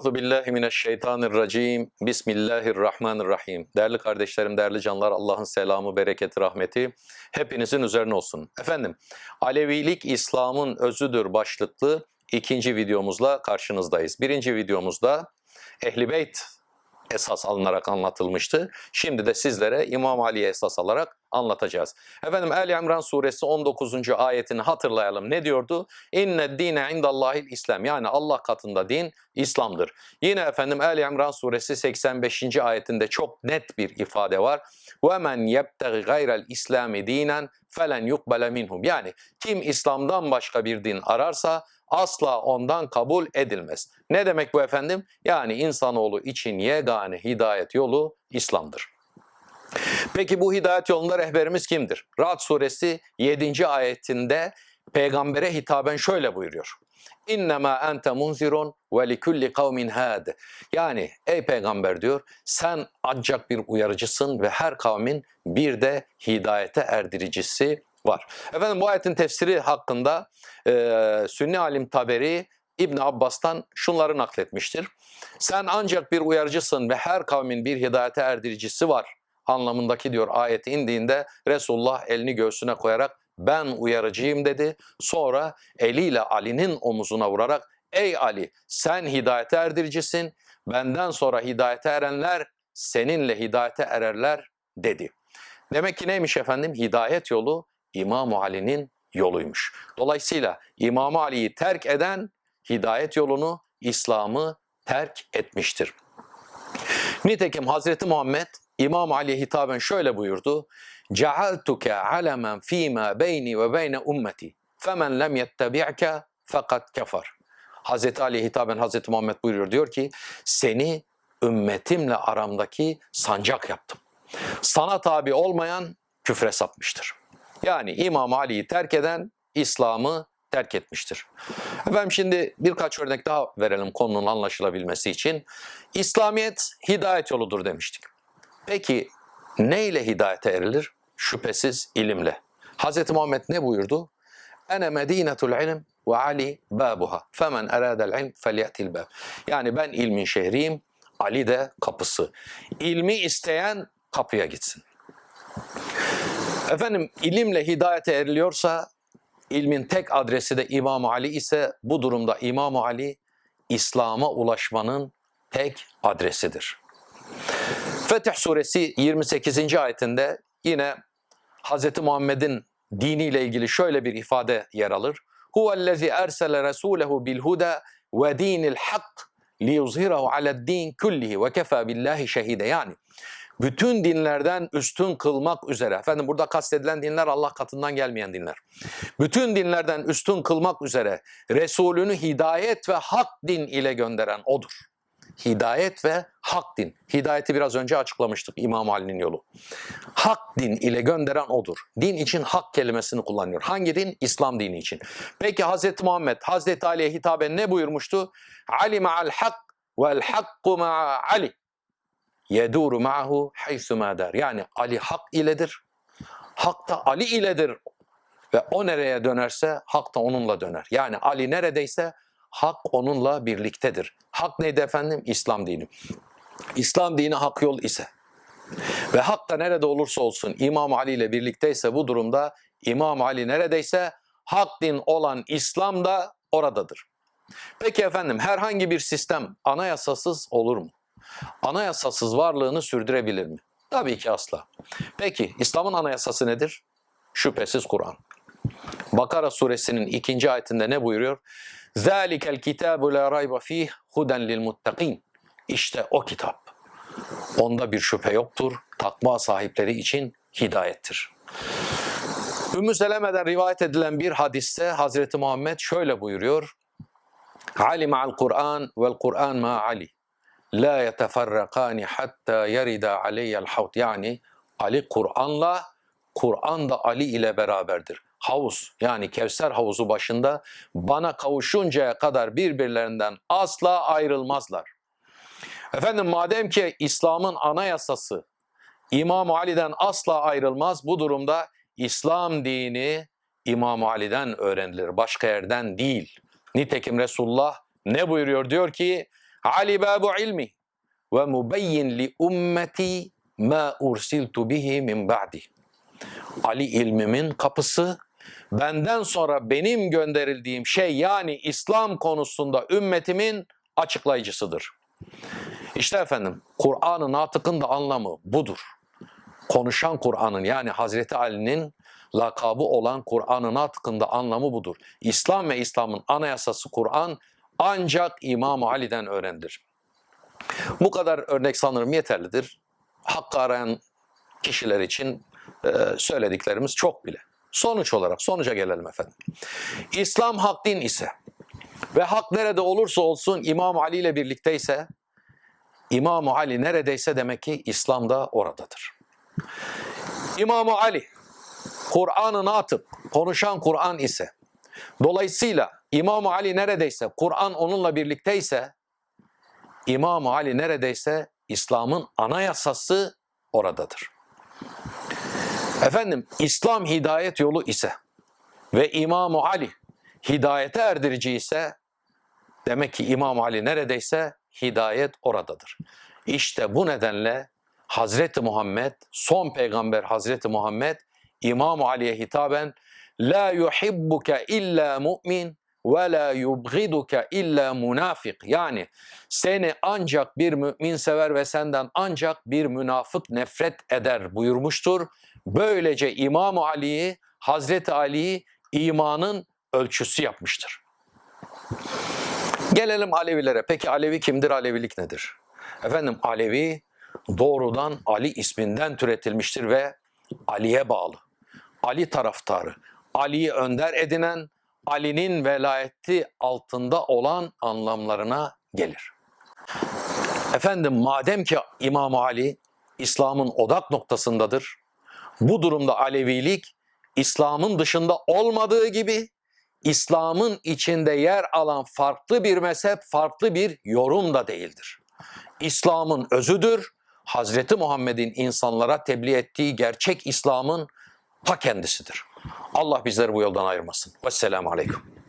Euzu billahi mineşşeytanirracim. Bismillahirrahmanirrahim. Değerli kardeşlerim, değerli canlar, Allah'ın selamı, bereketi, rahmeti hepinizin üzerine olsun. Efendim, Alevilik İslam'ın özüdür başlıklı ikinci videomuzla karşınızdayız. Birinci videomuzda Ehli Beyt esas alınarak anlatılmıştı. Şimdi de sizlere İmam Ali'ye esas alarak anlatacağız. Efendim Ali İmran suresi 19. ayetini hatırlayalım. Ne diyordu? İnne dine indallahil İslam. Yani Allah katında din İslam'dır. Yine efendim Ali İmran suresi 85. ayetinde çok net bir ifade var. Ve men yebtegi gayrel İslami dinen felen yukbele minhum. Yani kim İslam'dan başka bir din ararsa asla ondan kabul edilmez. Ne demek bu efendim? Yani insanoğlu için yegane hidayet yolu İslam'dır. Peki bu hidayet yolunda rehberimiz kimdir? Ra'd suresi 7. ayetinde peygambere hitaben şöyle buyuruyor. İnnemâ ente munzirun ve likulli kavmin had. Yani ey peygamber diyor sen ancak bir uyarıcısın ve her kavmin bir de hidayete erdiricisi var. Efendim bu ayetin tefsiri hakkında e, Sünni alim Taberi İbn Abbas'tan şunları nakletmiştir. Sen ancak bir uyarıcısın ve her kavmin bir hidayete erdiricisi var anlamındaki diyor ayet indiğinde Resulullah elini göğsüne koyarak ben uyarıcıyım dedi. Sonra eliyle Ali'nin omuzuna vurarak ey Ali sen hidayete erdiricisin benden sonra hidayete erenler seninle hidayete ererler dedi. Demek ki neymiş efendim? Hidayet yolu İmam Ali'nin yoluymuş. Dolayısıyla İmam Ali'yi terk eden hidayet yolunu, İslam'ı terk etmiştir. Nitekim Hazreti Muhammed İmam Ali'ye hitaben şöyle buyurdu. Cealtuke alemen fîmâ beyni ve beyne ummeti. Femen lem yettebi'ke fakat kefar. Hazreti Ali'ye hitaben Hazreti Muhammed buyuruyor. Diyor ki seni ümmetimle aramdaki sancak yaptım. Sana tabi olmayan küfre sapmıştır. Yani İmam Ali'yi terk eden İslam'ı terk etmiştir. Efendim şimdi birkaç örnek daha verelim konunun anlaşılabilmesi için. İslamiyet hidayet yoludur demiştik. Peki neyle hidayete erilir? Şüphesiz ilimle. Hz. Muhammed ne buyurdu? Ene medinetul ilim ve Ali babuha. Femen eradel ilm felyetil bab. Yani ben ilmin şehriyim, Ali de kapısı. İlmi isteyen kapıya gitsin. Efendim ilimle hidayete eriliyorsa ilmin tek adresi de İmam Ali ise bu durumda İmam Ali İslam'a ulaşmanın tek adresidir. Fetih suresi 28. ayetinde yine Hz. Muhammed'in diniyle ilgili şöyle bir ifade yer alır. Huvellezî ersele resûlehu bil huda ve dinil hak liyuzhirahu aled-din kullihi ve kefa billahi şehide. Yani bütün dinlerden üstün kılmak üzere. Efendim burada kastedilen dinler Allah katından gelmeyen dinler. Bütün dinlerden üstün kılmak üzere Resulünü hidayet ve hak din ile gönderen odur. Hidayet ve hak din. Hidayeti biraz önce açıklamıştık İmam Ali'nin yolu. Hak din ile gönderen odur. Din için hak kelimesini kullanıyor. Hangi din? İslam dini için. Peki Hazreti Muhammed Hazreti Ali'ye hitaben ne buyurmuştu? Ali ma'al hak vel hakku ma'a Ali yeduru ma'hu haythu ma dar. Yani Ali hak iledir. Hak da Ali iledir. Ve o nereye dönerse hak da onunla döner. Yani Ali neredeyse hak onunla birliktedir. Hak neydi efendim? İslam dini. İslam dini hak yol ise ve hak da nerede olursa olsun İmam Ali ile birlikteyse bu durumda İmam Ali neredeyse hak din olan İslam da oradadır. Peki efendim herhangi bir sistem anayasasız olur mu? Anayasasız varlığını sürdürebilir mi? Tabii ki asla. Peki İslam'ın anayasası nedir? Şüphesiz Kur'an. Bakara suresinin ikinci ayetinde ne buyuruyor? ذَٰلِكَ الْكِتَابُ لَا رَيْبَ ف۪يهِ هُدًا لِلْمُتَّقِينَ İşte o kitap. Onda bir şüphe yoktur. Takva sahipleri için hidayettir. Ümmü Seleme'den rivayet edilen bir hadiste Hazreti Muhammed şöyle buyuruyor. Ali ma'al Kur'an vel Kur'an ma Ali. La yeteferrakani hatta yerida aliyyel havd. Yani Ali Kur'an'la, Kur'an da Ali ile beraberdir. Havuz yani Kevser havuzu başında bana kavuşuncaya kadar birbirlerinden asla ayrılmazlar. Efendim madem ki İslam'ın anayasası İmam Ali'den asla ayrılmaz bu durumda İslam dini İmam Ali'den öğrenilir başka yerden değil. Nitekim Resulullah ne buyuruyor? Diyor ki Ali babu ilmi ve mubeyyin li ummeti ma ursiltu bihi min ba'di. Ali ilmimin kapısı, benden sonra benim gönderildiğim şey yani İslam konusunda ümmetimin açıklayıcısıdır. İşte efendim Kur'an-ı Natık'ın da anlamı budur. Konuşan Kur'an'ın yani Hazreti Ali'nin lakabı olan Kur'an-ı Natık'ın da anlamı budur. İslam ve İslam'ın anayasası Kur'an ancak İmam Ali'den öğrendir. Bu kadar örnek sanırım yeterlidir. Hakkı arayan kişiler için e, söylediklerimiz çok bile. Sonuç olarak sonuca gelelim efendim. İslam hak din ise ve hak nerede olursa olsun İmam Ali ile birlikteyse İmam Ali neredeyse demek ki İslam da oradadır. İmam Ali Kur'an'ı natıp konuşan Kur'an ise dolayısıyla İmam Ali neredeyse Kur'an onunla birlikteyse İmam Ali neredeyse İslam'ın anayasası oradadır. Efendim İslam hidayet yolu ise ve İmam Ali hidayete erdirici ise demek ki İmam Ali neredeyse hidayet oradadır. İşte bu nedenle Hazreti Muhammed, son peygamber Hazreti Muhammed İmam Ali'ye hitaben La yuhibbuke illa mu'min ve la yubghiduke illa münafik. Yani seni ancak bir mümin sever ve senden ancak bir münafık nefret eder buyurmuştur. Böylece İmam Ali'yi, Hazreti Ali'yi imanın ölçüsü yapmıştır. Gelelim Alevilere. Peki Alevi kimdir? Alevilik nedir? Efendim Alevi doğrudan Ali isminden türetilmiştir ve Ali'ye bağlı. Ali taraftarı, Ali'yi önder edinen, Ali'nin velayeti altında olan anlamlarına gelir. Efendim madem ki İmam Ali İslam'ın odak noktasındadır, bu durumda Alevilik İslam'ın dışında olmadığı gibi İslam'ın içinde yer alan farklı bir mezhep, farklı bir yorum da değildir. İslam'ın özüdür. Hazreti Muhammed'in insanlara tebliğ ettiği gerçek İslam'ın ta kendisidir. Allah bizleri bu yoldan ayırmasın. Vesselamu Aleyküm.